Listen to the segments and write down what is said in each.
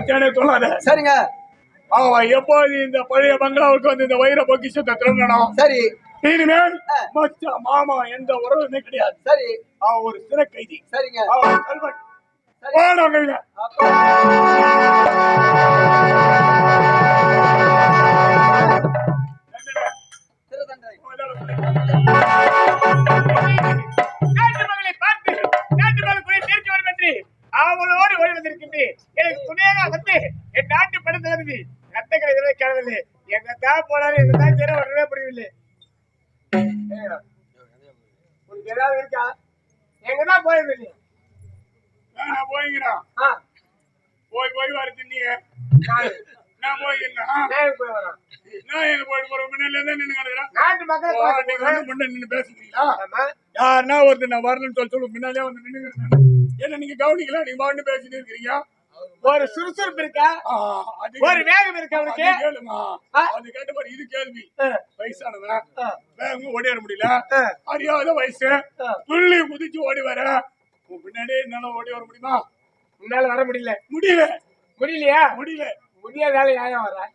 மச்சானே சொல்லாத. சரிங்க. அவன் எப்போது இந்த பழைய பங்களாவுக்கு வந்து இந்த வைர பொக்கிஷத்தை திருடணும். சரி. இனிமேல் ஆ. மச்சான் மாமா எந்த உறவுமே கிடையாது. சரி. அவன் ஒரு சிறை கைதி. சரிங்க. அவன் கல்வன். சரி. ஒருத்தர் நான் வரணும்னு சொல்லி சொல்லு முன்னாலே வந்து நின்று என்ன நீங்க கவனிக்கல? நீங்க பாட்டு பேசிட்டு இருக்கிறீங்க. ஒரு சுறுசுறுப்பு இருக்கா? ஒரு வேகம் இருக்கு அவனுக்கு அது கேட்ட பாரு இது கேள்வி. வயசானவன். வேகமா ஓடிட முடியல. அறியாத வயசு. துள்ளி குதிச்சு ஓடி வர. உன் பின்னாடியே என்னால ஓடி வர முடியுமா? உன்னால வர முடியல. முடியல. முடியலையா? முடியல. முடியாதால யாரும் வர?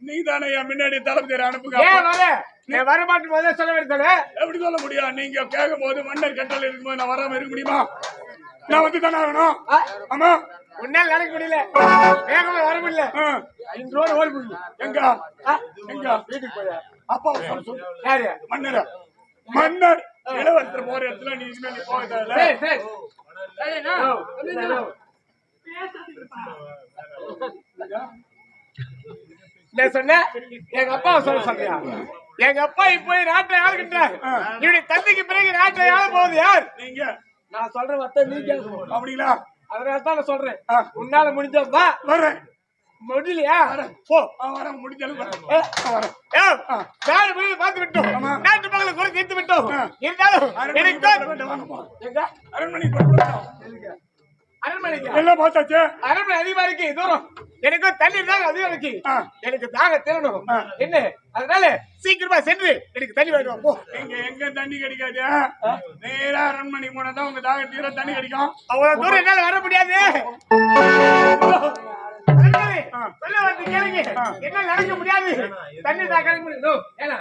நீ தானே என் முன்னாடி தளபதி அனுப்புங்க. நான் வர மாட்டேன் முதல்ல சொல்ல வேண்டியதானே எப்படி சொல்ல முடியும்? நீங்க கேட்கும் போது மன்னர் கட்டளை இருக்கும்போது நான் வராம இருக்க முடியுமா? நான் வந்து தானே ஆகணும் ஆமா. உன்னால நடக்க முடியல. வேகமா வர முடியல. ஆ. ஐந்து ரோடு ஓடி எங்க? எங்க? வீட்டுக்கு போயா? அப்பா சொல்ல சொல்லு. யாரு? மன்னர்? மன்னர். இளவரசர் போற இடத்துல நீ இனிமே நீ போக தேவையில்ல சரி சரி. சரிண்ணா. சரிண்ணா. நான் சொன்னேன் எங்க அப்பா சொல்ல சொல்றியா எங்க அப்பா இப்போ நாட்டை ஆளுகின்றார் இவருடைய தந்தைக்கு பிறகு நாட்டை ஆள போகுது யார்? நீங்க. நான் சொல்ற மத்த நீ கேட்கணும் அப்படிங்களா? அதனால தான் நான் சொல்றேன். உன்னால முடிஞ்சப்பா வரேன் முடியலையா? போ. வரேன் முடிஞ்சாலும் நாடு முழுவதும் பார்த்து விட்டோம். நாட்டு மக்களை குறை தீர்த்து விட்டோம். இருந்தாலும் எனக்கு. எங்க? அரண்மனைக்கு. எல்லாம் பார்த்தாச்சு? அரண்மனை அதிகமா இருக்கு தூரம் எனக்கு தண்ணி தான் அதிகம் இருக்கு. எனக்கு தாக திறனும். என்ன? அதனால சீக்கிரமா சென்று எனக்கு தண்ணி வேணும் போ. இங்க எங்க தண்ணி கிடைக்காது? நேரா அரண்மனைக்கு போனா தான் உங்க தாக தீர தண்ணி கிடைக்கும். அவ்வளவு தூரம் என்னால வர முடியாது. அரண்மனை, சொல்ல வந்து கேளுங்க. என்ன நடக்க முடியாது. தண்ணி தான் கிடைக்க முடியும். ஏன்னா?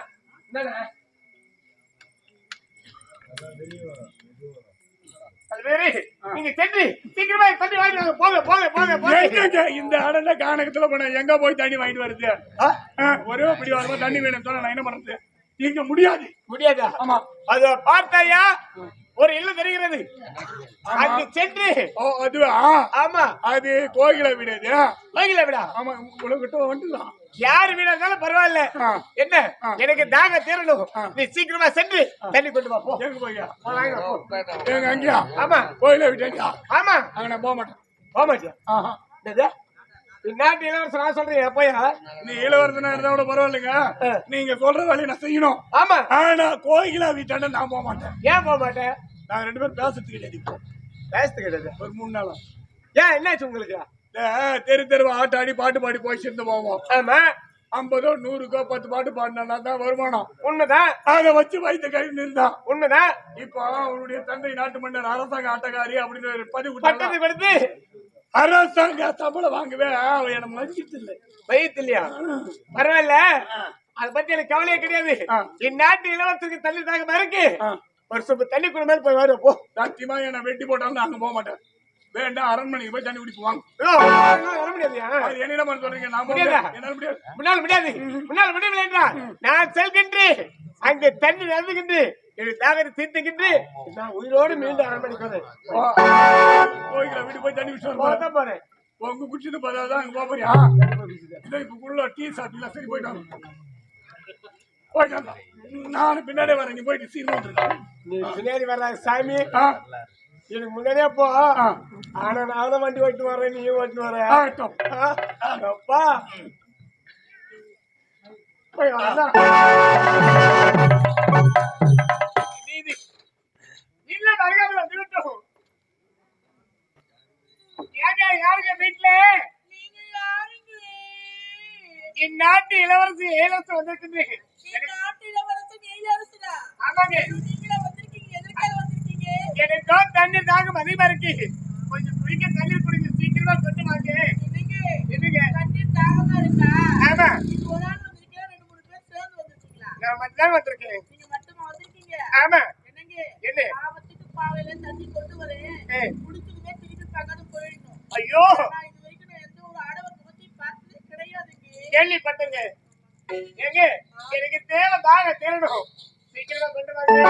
நீங்க சென்று சீக்கிரமா தண்ணி வாங்கிட்டு வாங்க. போங்க போங்க போங்க போங்க. இந்த அடல காணகத்துல போன எங்க போய் தண்ணி வாங்கிட்டு வருது ஒரே படி வருமா தண்ணி வேணும் சொன்னா நான் என்ன பண்றது? இங்க முடியாது. முடியாதா? ஆமா. அத பார்த்தாயா? ஒரு இல்லம் தெரிகிறது. அங்கு சென்று. ஓ அதுவா? ஆமா. அது கோயிலை வீடு அது கோயில விடா. ஆமா உலகிட்ட வந்துடலாம். யாரு வீடா இருந்தாலும் பரவாயில்ல. என்ன? எனக்கு தாக தீரணும். நீ சீக்கிரமா சென்று தண்ணி கொண்டு வா போ. எங்க அங்கயா? ஆமா. கோயிலை விட்டேங்க ஆமா. அங்க நான் போக மாட்டேன். போக மாட்டியா? இந்நாட்டு இளவரசர் நான் சொல்றேன் எப்பயா நீ இளவரசனா இருந்தா கூட பரவாயில்லைங்க. நீங்க சொல்ற வேலையை நான் செய்யணும். ஆமா. ஆனா கோயிலா வீட்டாண்ட நான் போக மாட்டேன். ஏன் போக மாட்டேன் நாங்க ரெண்டு பேரும் பேசுறதுக்கு கிடையாது இப்போ பேசுறது கிடையாது ஒரு மூணு நாளா. ஏன் என்னாச்சு உங்களுக்கு? தெரு தெரு ஆட்டாடி பாட்டு பாடி போய் சேர்ந்து போவோம். ஆமா. ஐம்பதோ நூறுக்கோ பத்து பாட்டு பாடினா தான் வருமானம். உண்மைதான் அதை வச்சு வைத்த கழிவு இருந்தான் உண்மைதான் இப்போ அவனுடைய தந்தை நாட்டு மன்னர் அரசாங்க ஆட்டக்காரி அப்படின்னு ஒரு பதிவு பட்டத்தை அரசாங்க சம்பளம் வாங்கவே. என்ன மதிக்கிறது இல்லை இல்லையா பரவாயில்ல. அத பத்தி எனக்கு கவலையே கிடையாது. இந்நாட்டு இளவரசருக்கு தண்ணி தாகமா இருக்கு ஆ. ஒரு சொப்பு தண்ணி குடி மாதிரி போய் வரும் போ. சத்தியமா என்ன வெட்டி போட்டாலும் நான் அங்க போக மாட்டேன். வேண்டாம் அரண்மனைக்கு போய் தண்ணி குடிப்பு வாங்க. ஐயோ, அதெல்லாம் வர முடியாதுயா அது என்ன பண்ண சொல்றீங்க? நான் முடியாதா? என்னால முடியாது. முன்னால் முடியாது. முன்னால் முடியவில்லை என்றால் நான் செல்கின்றேன். அங்கே தண்ணி நடந்துகின்று எனக்கு தாகத்தை தீர்த்துக்கின்று நான் உயிரோடு மீண்டும் அரண்மனைக்கு வரேன் கோயில வீட்டு போய் தண்ணி தான் போறேன் உங்க குடிச்சிட்டு பார்த்தா அங்க போக போறியா? இதோ இப்ப உள்ள டீ சாப்பிட்டீங்களா? சரி போயிட்டாங்க போயிட்டாங்க நானும் பின்னாடியே வரேன். நீ போயிட்டு வந்துருக்கேன் நீ பின்னாடி வர்றாங்க சாமி. எனக்கு முன்னாடியே போ. ஆனா நான் தான் வண்டி ஓட்டு வரேன் நீ ஓட்டு வர ஆகட்டும் அப்பா. போய் வரேன் ஏங்க யாருங்க வீட்டுல இந்நாட்டு இளவரசி இளவரசி வந்திருக்குது ஆமாங்க எனக்கோ தண்ணீர் தாகம் அதிகமா இருக்கு கொஞ்சம் குடிக்க தண்ணீர் குடிங்க சீக்கிரமா கொண்டு வாங்க என்னங்க தண்ணீர் தாகமா இருக்கா? ஆமா நீங்க ஒரு ஆள் வந்திருக்கீங்க, ரெண்டு மூணு பேர் சேர்ந்து வந்திருக்கீங்களா? நான் மட்டும் வந்திருக்கேன் நீங்க மட்டுமா வந்திருக்கீங்க? ஆமா என்னங்க? என்ன? ஆபத்துக்கு பாவையில தண்ணி கொண்டு வரேன். ஏ. குடிச்சதுமே திருப்பி பக்கத்து போயிடணும். ஐயோ! நான் கேள்விப்பட்டங்க எனக்கு தேவை தாங்க தேடணும். சீக்கிரமா கொண்டு வாங்க.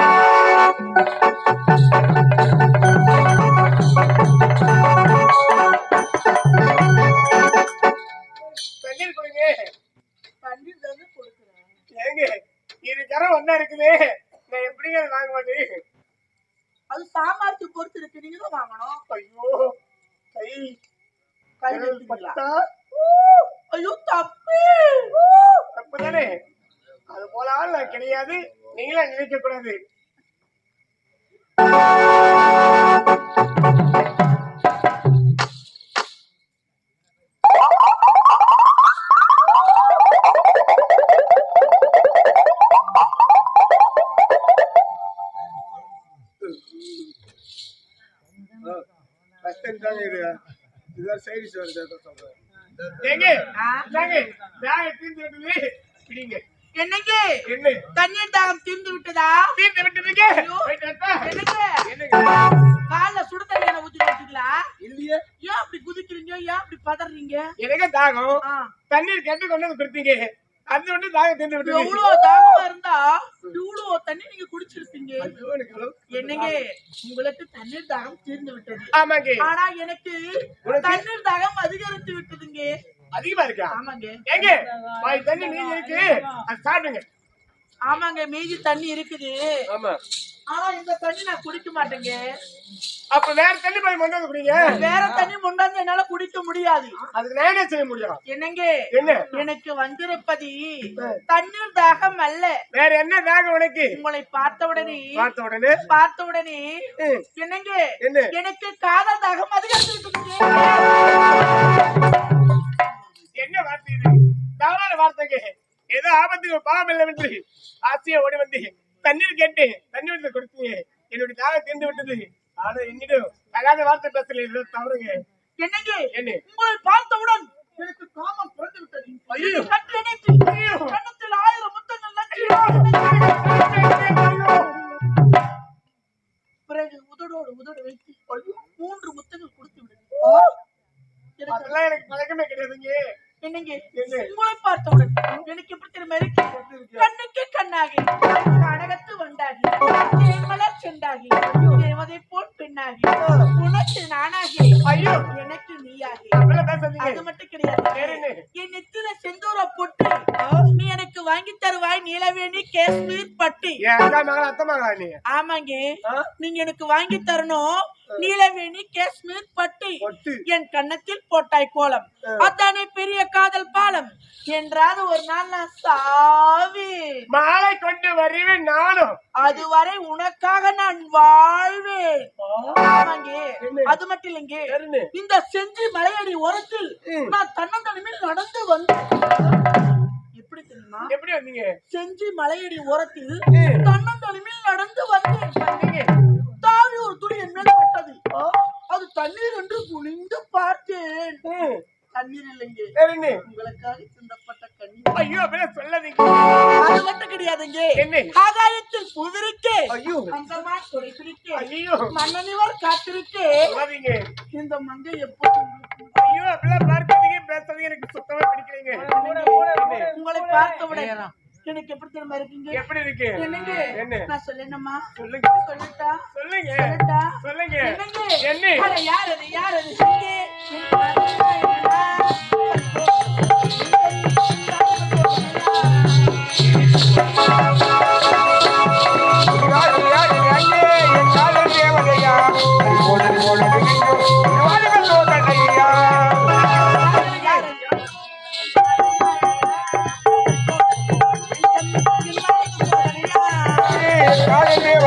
ஏங்க பேக தீர்ந்து விட்டது பிடிங்க என்னங்க? என்ன? தண்ணீர் தாகம் தீர்ந்து விட்டதா? தீர்ந்து விட்டதுங்க. காலைல சுடு தண்ணியான ஊத்தி வச்சுங்களா இல்லையே. ஏன் அப்படி குதிக்கிறீங்க? ஏன் அப்படி பதறீங்க? எனக்கு தாகம். தண்ணீர் கெட்டு கொண்டு வந்து கொடுத்தீங்க. அது வந்து தாகம் தீர்ந்து விட்டது. எவ்வளவு தாகமா இருந்தா இவ்வளவு தண்ணி நீங்க குடிச்சிருப்பீங்க. என்னங்க உங்களுக்கு தண்ணீர் தாகம் தீர்ந்து விட்டது. ஆமாங்க. ஆனா எனக்கு? தண்ணீர் தாகம் அதிகரித்து விட்டதுங்க. அதிகமா இருக்கா? ஆமாங்க. ஏங்க தண்ணி நீங்க இருக்கு. அது சாப்பிடுங்க. ஆமாங்க மீதி தண்ணி இருக்குது. ஆமா. ஆனா இந்த தண்ணி நான் குடிக்க மாட்டேங்க. அப்ப வேற தண்ணி போய் கொண்டு வந்து குடிங்க. வேற தண்ணி முண்டாந்து என்னால குடிக்க முடியாது. அதுக்கு நான் செய்ய முடியும்? என்னங்க? என்ன? எனக்கு வந்திருப்பது தண்ணீர் தாகம் அல்ல. வேற என்ன தாகம் உனக்கு? உங்களை பார்த்த உடனே பார்த்த உடனே? பார்த்த உடனே என்னங்க? என்ன? எனக்கு காதல் தாகம் அதிகரித்து விட்டதுங்க என்ன வார்த்தை தவறான வார்த்தைங்க. ஏதோ ஆபத்துக்கு பாவம் இல்லவென்று ஆசையா ஓடி வந்து தண்ணீர் கேட்டு தண்ணி வந்து கொடுத்தீங்க என்னுடைய தாகம் தீர்ந்து விட்டது. ஆனா என்னிடம் அழகான வார்த்தை பேசல இது தவறுங்க. என்னங்க? என்ன? உங்களை பார்த்தவுடன் எனக்கு காமம் பிறந்து விட்டது. ஐயோ. கண்ணத்தில் ஆயிரம் முத்தங்கள். பிறகு உதடோடு உதடு வைத்து மூன்று முத்தங்கள் கொடுத்து விடுங்க எனக்கு பழக்கமே கிடையாதுங்க. என்னங்க என்ன? உங்களை பார்த்தவுடன் எனக்கு எப்படி தெரியுமா இருக்கு? கண்ணுக்கு கண்ணாகி அழகத்து வண்டாகி தேமலர் செண்டாகி தேவதை போல் பெண்ணாகி உனக்கு நானாகி ஐயோ. எனக்கு நீயாகி. அது மட்டும் கிடையாது? என் நெத்தில செந்தூர பொட்டு நீ எனக்கு வாங்கி தருவாய் நீலவேணி காஷ்மீர் பட்டு. ஆமாங்க? நீங்க எனக்கு வாங்கி தரணும். நீலவேணி காஷ்மீர் பட்டு. என் கன்னத்தில் போட்டாய் கோலம். அதானே பெரிய காதல் பாலம். என்றாவது ஒரு நாள் நான் சாவி மாலை கொண்டு வருவேன் நானும். அதுவரை உனக்காக நான் வாழ்வேன். அது மட்டும் இல்லைங்க. இந்த செஞ்சி மலையடி ஓரத்தில் நான் தன்னந்தனிமையில் நடந்து வந்தேன் எப்படி தெரியுமா? எப்படி வந்தீங்க? செஞ்சி மலையடி ஓரத்தில் தன்னந்தனிமையில் நடந்து வந்தேன் ஒரு துளி என் மேல் பட்டது அது தண்ணீர் என்று குனிந்து பார்த்தேன். தண்ணீர் இல்லைங்க. உங்களுக்காக சிந்தப்பட்ட கண்ணீர். ஐயோ அப்படிலாம் சொல்லாதீங்க. அது மட்டும் கிடையாதுங்க. என்ன? ஆகாயத்தில் புதிருக்கே. ஐயோ. அந்தமா பிடிக்க ஐயோ. மன்னனிவர் காத்திருக்கே. சொல்லாதீங்க. இந்த மங்கை எப்போது ஐயோ அப்படிலாம் பார்க்காதீங்க. பேசாதீங்க. எனக்கு சுத்தமா பிடிக்கலைங்க. உங்களை பார்த்தவுடன் எனக்கு எப்படி தெரியுமா இருக்கீங்க? எப்படி இருக்கு? என்னங்க? என்ன? நான் சொல்லணுமா? சொல்லுங்க. சொல்லட்டா? சொல்லுங்க. சொல்லட்டா? சொல்லுங்க. என்னங்க? என்ன? யார் அது? யார் அது? இங்கே.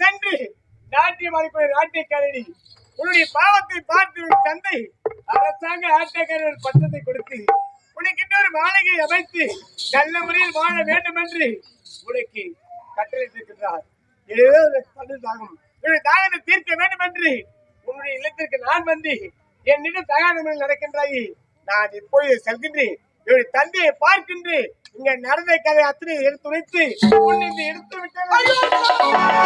சென்று நாட்டியம் அளிப்பது நாட்டிய கலடி உன்னுடைய பாவத்தை பார்த்து தந்தை அரசாங்க ஆட்டக்காரர் பட்டத்தை கொடுத்து உனக்கு இன்னொரு மாளிகை அமைத்து நல்ல முறையில் வாழ வேண்டும் என்று உனக்கு கட்டளையிட்டிருக்கிறார் ஏதோ உனக்கு தாகம் தாகத்தை தீர்க்க வேண்டும் என்று உன்னுடைய இல்லத்திற்கு நான் வந்து என்னிடம் தகாத நடக்கின்றாய். நான் இப்போது செல்கின்றேன். என்னுடைய தந்தையை பார்க்கின்றேன். இங்க நடந்த கதை அத்தனை எடுத்துரைத்து உன்னை எடுத்து விட்டேன்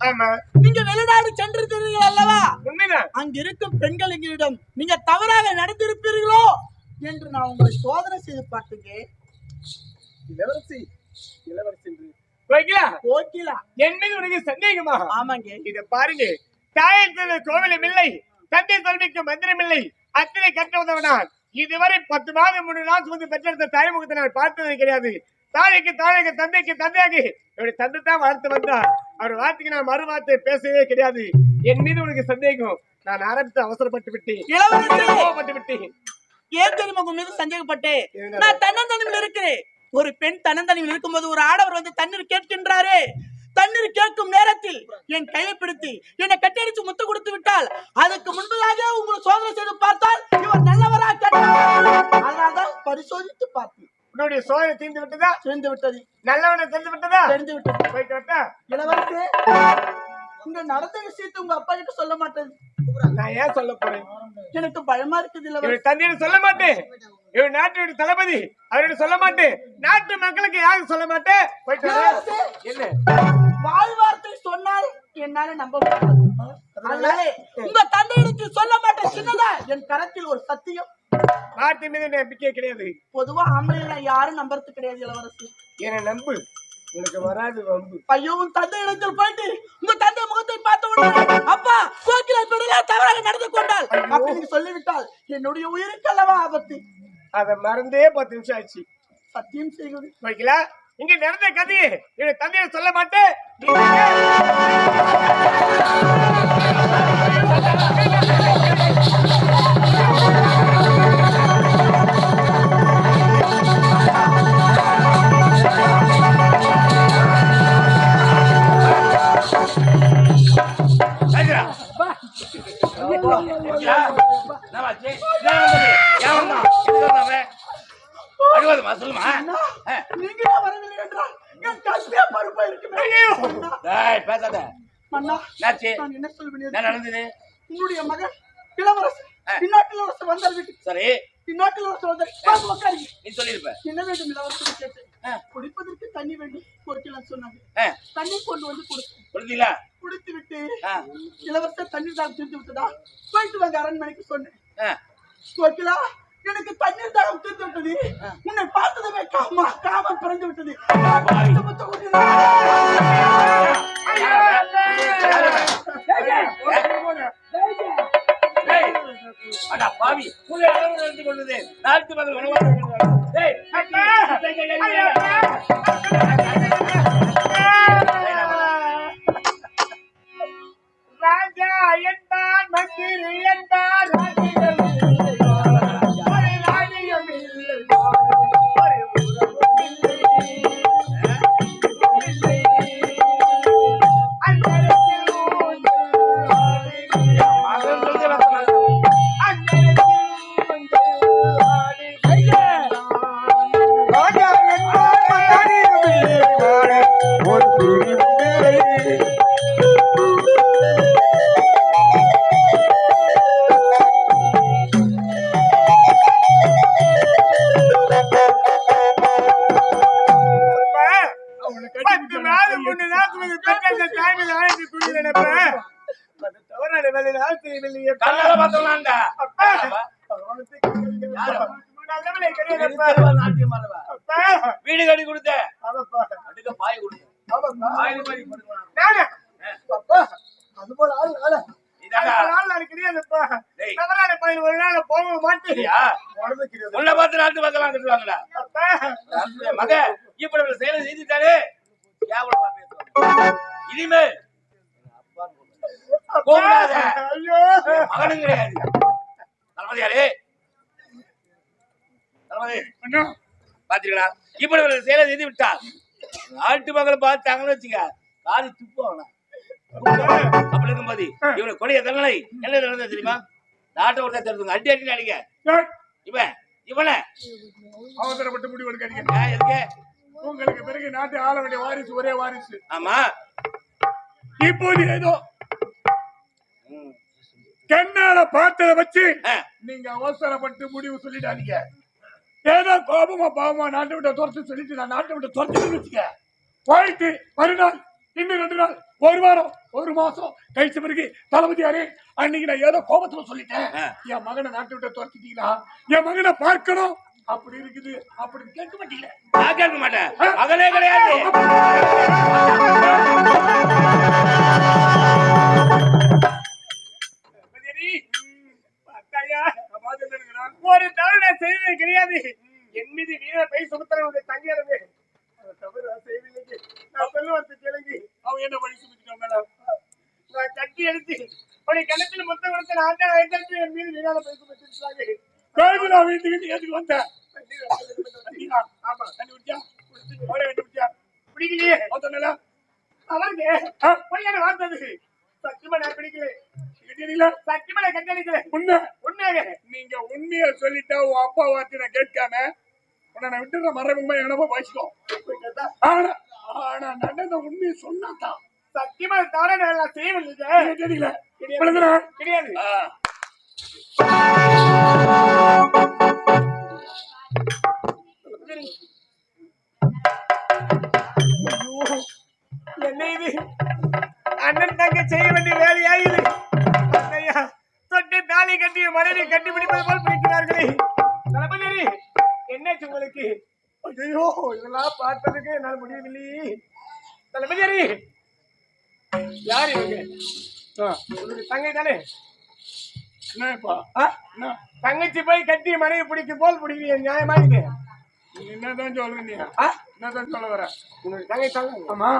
ஆமா. நீங்க வெளிநாடு சென்றிருக்கிறீர்கள் அல்லவா? அங்க இருக்கும் பெண்களிடம் நீங்க தவறாக நடந்திருப்பீர்களோ? என்று நான் உங்களை சோதனை செய்து பார்த்தீங்க இளவரசி இளவரசி உனக்கு சந்தேகமா ஆமாங்க. இத பாருங்க. தாயின் தந்த கோவிலும் இல்லை தந்தை கல்விக்கு மந்திரம் இல்லை அத்தனை கற்ற இதுவரை பத்து மாதம் முன்னு நான் சுமந்து பெற்றெடுத்த தாய்முகத்தை நான் பார்த்தது கிடையாது. தாய்க்கு தாயக தந்தைக்கு தந்தையாக. என்னுடைய தந்தை தான் வளர்த்து வந்தார். அவர் வார்த்தைக்கு நான் மறு வார்த்தை பேசவே கிடையாது. என் மீது உனக்கு சந்தேகம். நான் ஆரம்பித்து அவசரப்பட்டு விட்டேன். விட்டேன். ஏன் தெரியுமா உங்க மீது சந்தேகப்பட்டு? நான் தன்னந்தனிமையில் இருக்கிறேன். ஒரு பெண் தன்னந்தனிமையில் இருக்கும்போது ஒரு ஆடவர் வந்து தண்ணீர் கேட்கின்றாரே. தண்ணீர் கேட்கும் நேரத்தில் என் கையை பிடித்து என்னை கட்டடிச்சு முத்து கொடுத்து விட்டால் அதுக்கு முன்பதாக உங்களை சோதனை செய்து பார்த்தால் இவர் நல்லவரா கெட்டவரா? அதனால்தான் பரிசோதித்து பார்த்தேன். உன்னுடைய சோதனை தீர்ந்து விட்டதா? தெரிந்து விட்டது. நல்லவனை தெரிந்து விட்டதா? தெரிந்து விட்டது. போயிட்டு வரட்டா? இளவரசே இங்க நடந்த விஷயத்தை உங்க அப்பா கிட்ட சொல்ல மாட்டேன். நான் ஏன் சொல்ல போறேன்? எனக்கு பயமா இருக்குது இவன் தந்தையை சொல்ல மாட்டேன். இவன் நாட்டுடைய தளபதி. அவர்கிட்ட சொல்ல மாட்டேன். நாட்டு மக்களுக்கு யாரும் சொல்ல மாட்டேன். என்ன? வாய் வார்த்தை சொன்னால் என்னால நம்ப முடியாது. உங்க தந்தையிடத்தில் சொல்ல மாட்டேன். சின்னதா என் கரத்தில் ஒரு சத்தியம். நாட்டு மீது நம்பிக்கை கிடையாது. பொதுவா ஆம்பளை யாரும் நம்புறது கிடையாது இளவரசி. என்னை நம்பு. உனக்கு வராது வம்பு. ஐயோ உன் தந்தை இடத்தில் போயிட்டு உங்க தந்தை முகத்தை பார்த்த உடனே அப்பா கோக்கில பெருளா தவறாக நடந்து கொண்டால் அப்படி நீங்க சொல்லிவிட்டால் என்னுடைய உயிருக்கு அல்லவா ஆபத்து? அதை மறந்தே பத்து நிமிஷம் ஆச்சு. சத்தியம் செய்வது. வைக்கல? இங்க நடந்த கதையை என் தந்தையை சொல்ல மாட்டேன். நான் என்ன சொல்வேன்? நடந்தது? உங்களுடைய மகன் இளவரசர் இளவரசர் வந்தார் வீட்டுக்கு. சரி. இளவரசர் வந்தார். வாங்க உட்காருங்க. நீ சொல்லிருப்ப. என்ன வேண்டும் இளவரசர் கேட்டேன். குடிப்பதற்கு தண்ணி வேண்டும் கொடுக்கலாம் சொன்னாங்க. தண்ணி கொண்டு வந்து கொடுத்தேன். கொடுத்தீங்களா? குடித்து விட்டு இளவரசர் தண்ணீர் தாகம் தீர்த்து விட்டதா? போயிட்டு வாங்க அரண்மனைக்கு சொன்னேன். ஆ. எனக்கு தண்ணீர் தாகம் தீர்த்து விட்டது உன்னை பார்த்ததுமே காமா காமம் பிறந்து விட்டது. பாவி. நடந்து கொண்டது நாட்டு மகள் வனவாசம் பத்து மாதம் முன்னு நாற்பது பெற்ற தாய்மையில் ஆழ்ந்து அது தவறான வேலையில் ஆசிரியவில்லையே கண்ணால பார்த்தோம்னாண்டா. அப்பா. வீடு கட்டி கொடுத்த. அடுக்க பாய் கொடுத்த. அது போல ஆள் கிடையாது. உன்னை பார்த்து நாட்டு கட்டுவாங்கடா அப்பா. மக இப்படி ஒரு செயலை செய்துட்டாரு கேவலமா பேசுவாங்க இனிமே கூப்பிடாத மகனும் கிடையாது. தளபதியாரே தளபதி. பாத்தீங்களா இப்படி ஒரு செயலை செய்து விட்டார் நாட்டு மக்கள் பார்த்தாங்கன்னு வச்சுக்க காரி துப்புவாங்க அப்படி இருக்கும்போது கொடிய தண்டனை என்ன நடந்தது தெரியுமா? நாட்டை ஒருத்தர் தெரிஞ்சுங்க அடி அடி இவன். இவனை. அவசரப்பட்டு முடிவு எதுக்கு? உங்களுக்கு பிறகு நாட்டை ஆள வேண்டிய வாரிசு ஒரே வாரிசு. ஆமா. இப்போது ஏதோ கண்ணால பார்த்ததை வச்சு நீங்க அவசரப்பட்டு முடிவு சொல்லிடாதீங்க. ஏதோ கோபமா பாவமா நாட்டை விட்டு துரத்து சொல்லிட்டு நான் நாட்டை விட்டு துரத்து வச்சுக்க. போயிட்டு மறுநாள் இன்னும் ரெண்டு நாள் ஒரு வாரம் ஒரு மாசம். கழிச்ச பிறகு தளபதியாரே அன்னைக்கு நான் ஏதோ கோபத்துல சொல்லிட்டேன். என் மகனை நாட்டை விட்டு துரத்திட்டீங்களா? என் மகனை பார்க்கணும். அப்படி இருக்குது. அப்படி கேட்க மாட்டீங்க நான் கேட்க மாட்டேன். மகனே கிடையாது? ஒரு நான் செய்தது கிடையாது. என் மீது வீர பை சுமத்திர ஒரு தங்கியது தவறு நான் செய்யவில்லை நான் சொல்லுவது கேளுங்க. அவன் என்ன வழி சுமிட்டான் மேடம்? நான் கட்டி எடுத்து உடைய கிணத்துல மொத்த கொடுத்த ஆட்டா எடுத்து என் மீது வீராத பை சுமத்திருக்காங்க கோயிலா வீட்டுக்கு எதுக்கு வந்தேன். ஆமா. தண்ணி குடிச்சா? ஓட வெட்டி குடிச்சா? பிடிக்கலையே பார்த்தோன்னல அவருக்கு ஆ. பொய்யான வார்த்தது சத்தியமா நான் பிடிக்கல கேட்டீங்களா சத்தியமா நான் கட்டளிக்கல உண்மை உண்மையாக நீங்க உண்மையை சொல்லிட்டா உன் அப்பா வார்த்தை நான் கேட்காம உன்னை நான் விட்டுற மரபுமா என்னமோ பாய்ச்சிக்கோ ஆனா ஆனா நடந்த உண்மையை சொன்னாதான்? சத்தியமா நான் செய்யவில்லை விழுந்துடா கிடையாது. என்ன இது? அண்ணன் தங்க செய்ய வேண்டிய வேலையா இது? ஐயா தொட்டு தாலி கட்டிய மனைவி கட்டி பிடிப்பது போல் பிடிக்கிறார்களே. தளபதி என்னாச்சு உங்களுக்கு? ஐயோ இதெல்லாம் பார்த்ததுக்கு என்னால் முடியவில்லையே தளபதி யார் இவங்க? உங்களுக்கு தங்கை தானே என்னப்பா தங்கச்சி போய் கட்டி மனைவி பிடிக்கும் போல் பிடிக்கிறீங்க நியாயமா நீ என்னதான் ஆ? என்னதான் சொல்ல வர? உங்களுக்கு தங்கை தாங்க ஆமா.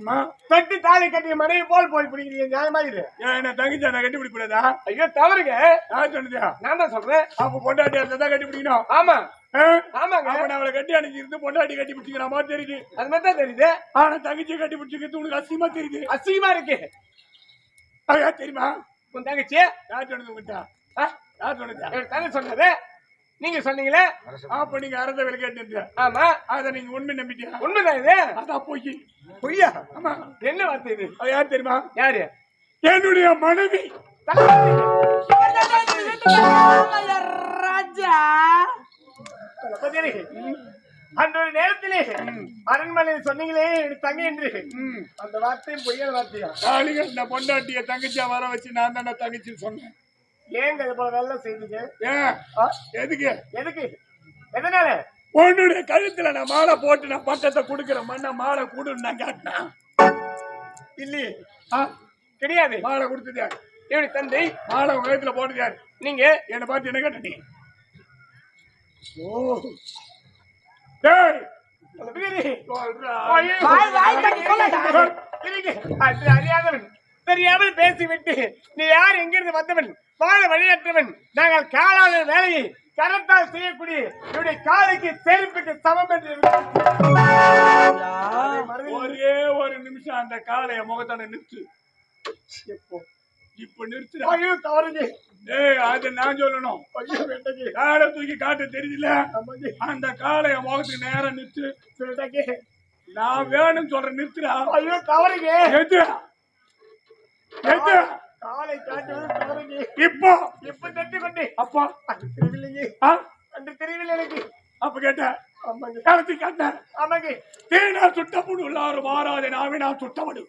ஆமா. தொட்டு தாலி கட்டிய மனைவி போல் போய் பிடிக்கிறீங்க நியாயமா இது? ஏன் என்ன தங்கச்சா நான் கட்டி பிடிக்கூடாதா ஐயோ தவறுங்க. யார் சொன்னதா நான் தான் சொல்றேன். அப்ப பொண்டாட்டி தான் கட்டி பிடிக்கணும். ஆமா? ஆமாங்க. அப்ப நான் அவளை கட்டி அணைச்சி இருந்து பொண்டாட்டி கட்டி பிடிச்சிக்கிற மாதிரி தெரியுது. அது மாதிரி தான் தெரியுது. ஆனா தங்கச்சியை கட்டி பிடிச்சிக்கிறது உனக்கு அசியமா தெரியுது. அசிங்கமா இருக்கு. அது யார் தெரியுமா? உன் தங்கச்சி? யார் சொன்னது? யார் எனக்கு தங்க சொன்னது. நீங்க சொன்னீங்களே? அப்ப நீங்க அறந்த வேலை கேட்டு ஆமா. அத நீங்க உண்மை நம்பிட்டியா உண்மைதான் இது? அதான் போய். பொய்யா? ஆமா. என்ன வார்த்தை இது? யார் தெரியுமா? யாரு? என்னுடைய மனைவி. ராஜா அந்த ஒரு நேரத்திலே அரண்மனையில் சொன்னீங்களே தங்கை என்று. அந்த வார்த்தையும் பொய்யான வார்த்தையா? காளிகள் இந்த பொண்டாட்டிய தங்கச்சியா வர வச்சு நான் தான் தங்கச்சி சொன்னேன். ஏங்க இது போல வேலை செய்தீங்க? எதுக்கு? எதுக்கு? எதனால? உன்னுடைய கழுத்துல நான் மாலை போட்டு நான் பட்டத்தை கொடுக்குற மண்ண மாலை கொடுன்னு நான் கேட்டேன். இல்லையே? கிடையாது. மாலை கொடுத்தது யார் என்னுடைய தந்தை மாலை உங்க கழுத்துல போட்டது யார் நீங்க? என்னை பார்த்து என்ன கேட்ட அறியாதவன். தெரியாமல் பேசிவிட்டு நீ யார் எங்கிருந்து வந்தவன்? வாழ வழியற்றவன். நாங்கள் காலாத வேலையை கரத்தால் செய்யக்கூடிய என்னுடைய காலுக்கு செருப்புக்கு சமம் என்று ஒரே ஒரு நிமிஷம் அந்த காளைய முகத்தான நிறுத்து. எப்போ? இப்ப நிறுத்துடா. ஐயோ தவறுங்க. ஏய் அது நான் சொல்லணும். காலை தூக்கி காட்ட தெரியல ஆமாங்க. அந்த காளைய முகத்துக்கு நேரம் நிறுத்து. நான் வேணும்னு சொல்றேன் நிறுத்துடா ஐயோ தவறுங்க எது எது காலை இப்போ. இப்ப தட்டி கொண்டு அப்பா ஆ? அந்த தெரியவில்லை எனக்கு. அப்ப கேட்ட. ஆமாங்க. காலத்தி காட்டேன் ஆமாங்க. தேனா சுட்டப்புடு உள்ளாரு மாறாத நாவே நான் சுட்டவடு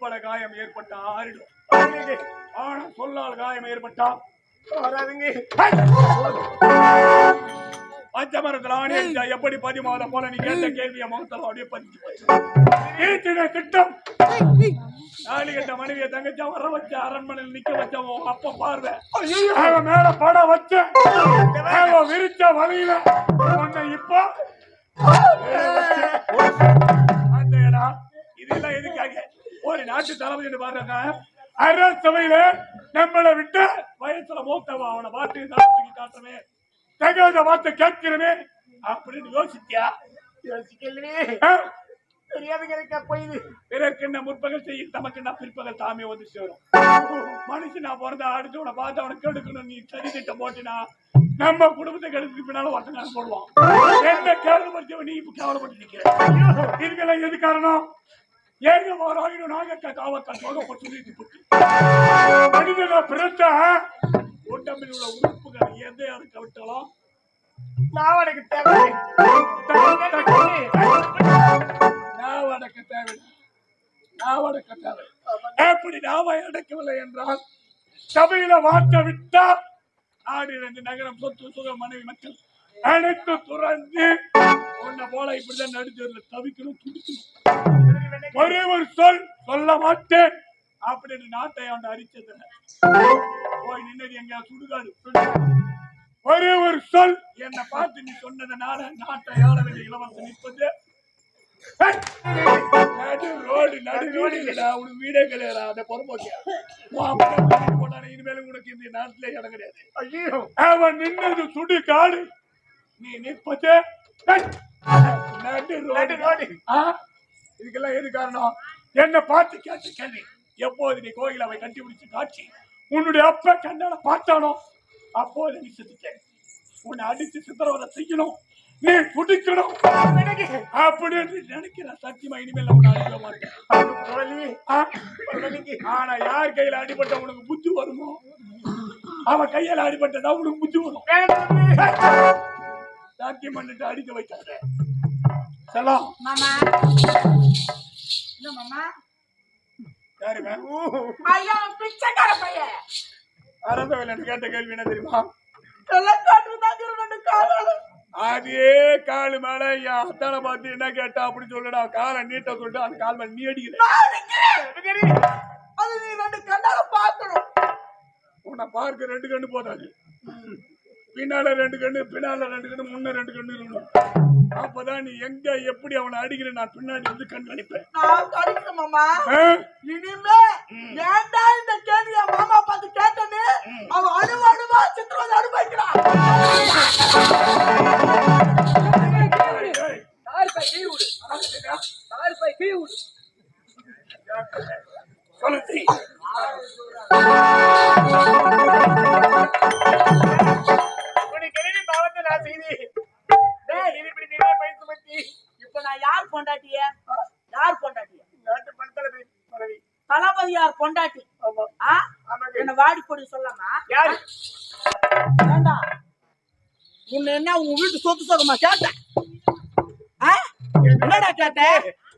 நெருப்பட காயம் ஏற்பட்ட ஆறிடும். ஆனா சொல்லால் காயம் ஏற்பட்டா வராதுங்க. பஞ்சமரத்துல ஆணி அடிச்சா எப்படி பதிமாத போல நீ கேட்ட கேள்விய முகத்துல அப்படியே பதிச்சு திட்டம். தாலி கட்ட மனைவிய தங்கச்சா வர வச்ச அரண்மனையில் நிக்க வச்ச அப்ப பார்வை. அவன் மேல பட வச்ச விரிச்ச வலையில உன்னை இப்போ இதெல்லாம் எதுக்காக? ஒரு நாட்டு தளபதி பாருங்க. அரசவையில நம்மளை விட்டு வயசுல மூத்தவன் அவனை பார்த்து தூக்கி காட்டுறவே தகாத வார்த்தை கேட்கிறவே அப்படின்னு யோசித்தியா யோசிக்கலையே. பிறருக்கு என்ன முற்பகல் செய்யும்? தமக்கு என்ன பிற்பகல்? தாமே வந்து சேரும். மனுஷனா பிறந்த அடுத்தவனை பார்த்து அவனை கெடுக்கணும். நீ சரி திட்டம் போட்டினா நம்ம குடும்பத்தை கெடுத்து பின்னால ஒருத்தங்க போடுவான். என்ன கேவலப்படுத்தவன் நீ இப்ப கேவலப்பட்டு நிக்கிற இதுக்கெல்லாம் எது காரணம்? நாகக்க காவக்கால் போக சொல்லிட்டு போட்டு மனிதனை பிறந்த உடம்பில் உள்ள உறுப்புகள் எதை அறுக்க விட்டாலும் நான் உனக்கு தேவை நான் அடக்க தேவை நான் அடக்க தேவை எப்படி நாம அடக்கவில்லை என்றால் சபையில வார்த்தை விட்டா நாடு இரண்டு நகரம் சொத்து சுகம் மனைவி மக்கள் அனைத்து துறந்து உன்னை போல இப்படிதான் நடுத்தூர்ல தவிக்கணும் துடிக்கணும். ஒரே ஒரு சொல் சொல்ல மாட்டேன். அப்படின்னு நாட்டை அவன் அரிச்சதுல போய் நின்னது எங்க சுடுகாடு. ஒரே ஒரு சொல் என்னை பார்த்து நீ சொன்னதுனால நாட்டை ஆளவில்லை. இளவரசன் நிற்பது! நடு ரோடு நடு ரோடு இல்லடா உனக்கு வீடே கிடையாதா அந்த பொறுப்போக்கியா இனிமேலும் உனக்கு இந்த நாட்டிலே இடம் கிடையாது. ஐயோ. அவன் நின்னது சுடு காடு நீ நிற்பது! நடு நடு ரோடு. ரோடு. ஆ? இதுக்கெல்லாம் எது காரணம்? என்ன பார்த்து கேட்ட கேள்வி எப்போது நீ கோயில் அவை கண்டுபிடிச்சு காட்சி? உன்னுடைய அப்ப கண்ணால பார்த்தானோ? அப்போது நீ செத்துட்ட உன்னை அடிச்சு சித்திரவதை செய்யணும். நீ குடிக்கணும் அப்படின்னு நினைக்கிற சத்தியமா இனிமேல் உன்னை அடிக்க மாட்டேன் ஆனா யார் கையில அடிபட்ட உனக்கு புத்தி வருமோ? அவன் கையில அடிபட்டதா உனக்கு புத்தி வரும்? சாத்தியம் பண்ணிட்டு அடிக்க வைக்காத. செல்லாம். மாமா. என்ன மாமா. யாருங்க ஐயா பிச்சைக்கார பையன். அரசவையில் கேட்ட கேள்வி என்ன தெரியுமா? எல்லாம் காட்டுறதாங்க ரெண்டு காலம் அதே கால் மேல என் அத்தானை பார்த்து என்ன கேட்டா அப்படி சொல்லுடா. காலை நீட்ட சொல்லிட்டு அந்த கால் மேல நீ அடிக்கிற. அது நீ ரெண்டு கண்ணால பாக்கணும் உன்னை பார்க்க ரெண்டு கண்ணு போதாது. பின்னால ரெண்டு கண்ணு பின்னால ரெண்டு கண்ணு முன்ன ரெண்டு கண்ணு இருக்கணும். அப்பதான் நீ எங்க எப்படி அவனை அடிக்கிற நான் பின்னாடி வந்து கண்காணிப்பேன். நான் கடிக்கிறேன் மாமா? இனிமே ஏன்டா இந்த கேள்விய மாமா பார்த்து கேட்டனே அவன் அணு அணுவா சித்திரவதை அனுபவிக்கிறான். ஏய், யார் பொண்டாட்டிய யார் பொண்டாட்டிய நாட்டு பண்பளவி பதவி தளபதி யார் பொண்டாட்டி என்ன வாடி போடி சொல்லாமா யாரு ஏண்டா உன்னை என்ன உங்க வீட்டு சொத்து சொகமா கேட்ட ஆ? என்னடா கேட்ட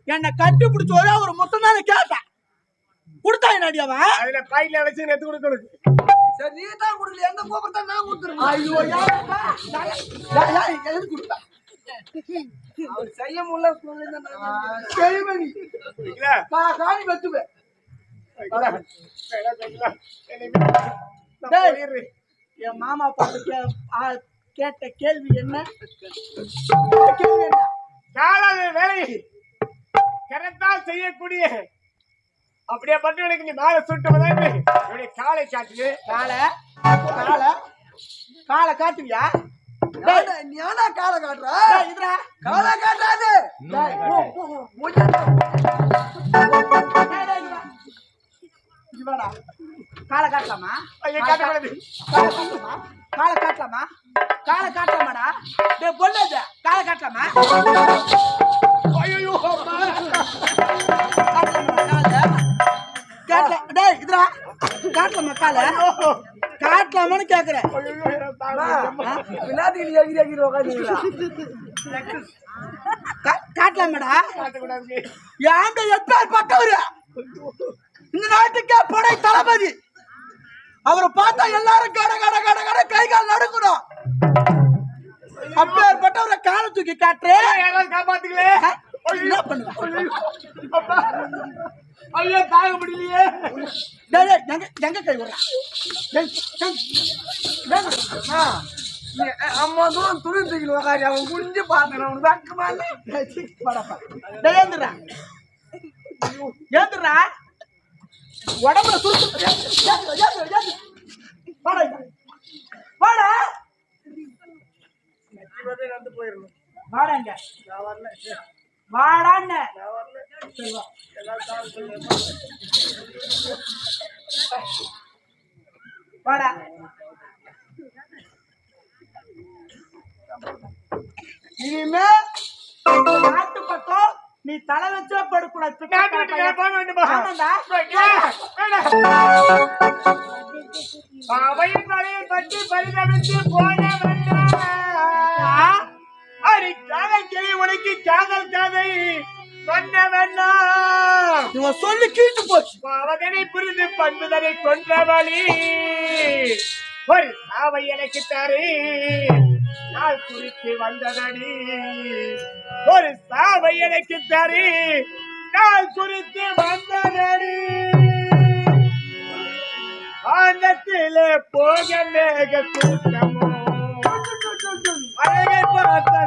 என்ன கட்டி பிடிச்ச ஒரே ஒரு முத்தம் தானே கேட்டேன் கொடுத்தா என்னடி அவன் அதுல பாயில வச்சு எடுத்து கொடுக்கணும் சரி நீ தான் கொடுக்கல எந்த கோபத்தை நான் கொடுத்துருவேன் ஐயோ யாரப்பா? யா- யா- யா- எதுக்கு கொடுத்த? அவர் செய்ய முடியல சொல்லுங்க செய்வே நீ இல்ல கா- காணி டேய். என் மாமா பார்த்து கேட்ட கேள்வி என்ன? கேள்வி என்ன? காலாத வேலை கரெக்டால் செய்யக்கூடிய அப்படியே பட்டவனுக்கு நீ மேல சுட்டு வந்தாங்க என்னுடைய காலை காட்டுது. காலை. காலை. காலை காட்டுவியா? ஞானா காலை காட்டுற. இதுடா. காலை காட்டாது. டேய், ஓ, ஓ, ஓ, மூஞ்சி. டேய், டேய், இங்க வா. இங்க வாடா. காலை காட்டலாமா? ஐயா காட்டக்கூடாது காலை காட்டலாமா? காலை காட்டலாமா? காலை காட்டலாமாடா? டேய் பொண்ணு காலை காட்டலாமா? ஐயோ காட்டல டேய் இதுடா. காட்டலாமா காலை? காட்டலாமான்னு கேக்குறேன் காட்டலாமாடா. ஏன்டா எட்டால் பட்டவரு? இந்த நாட்டுக்கே படை தளபதி. அவரை பார்த்தா எல்லாரும் கட கட கட கட கை கால் நடுக்கணும் அப்பேற்பட்டவரை காலை தூக்கி காட்டுறேன் யாராவது காப்பாத்துங்களே. என்ன பண்ணுவேன் ஐயோ தாங்க முடியலையே. அம்மா, தூரம் துணி தூக்கி உக்காரி அவன் குஞ்சு பார்த்தேன் அவனுக்கு வெக்கமா இல்ல? டேய், சீ, வாடாப்பா. டேய், ஏந்துடா. ஏந்துடா. உடம்புல ஏந்து. வாடா. வாடா வாடா இங்க. வாடான்னு. சரி, வா. வாடா. இனிமே நாட்டு பக்கம் நீ தலை வச்சே படுக்கூடாது போக வேண்டுமா? மலையை பற்றி பரிதவித்து கொண்ட வழி ஒரு சாவை எனக்கு தரு. நான் குறித்து வந்ததடி ஒரு சாவை எனக்கு தரு. நான் குறித்து வந்ததடி ஆனத்திலே போக மேக கூட்டமோ? அழகை பார்த்த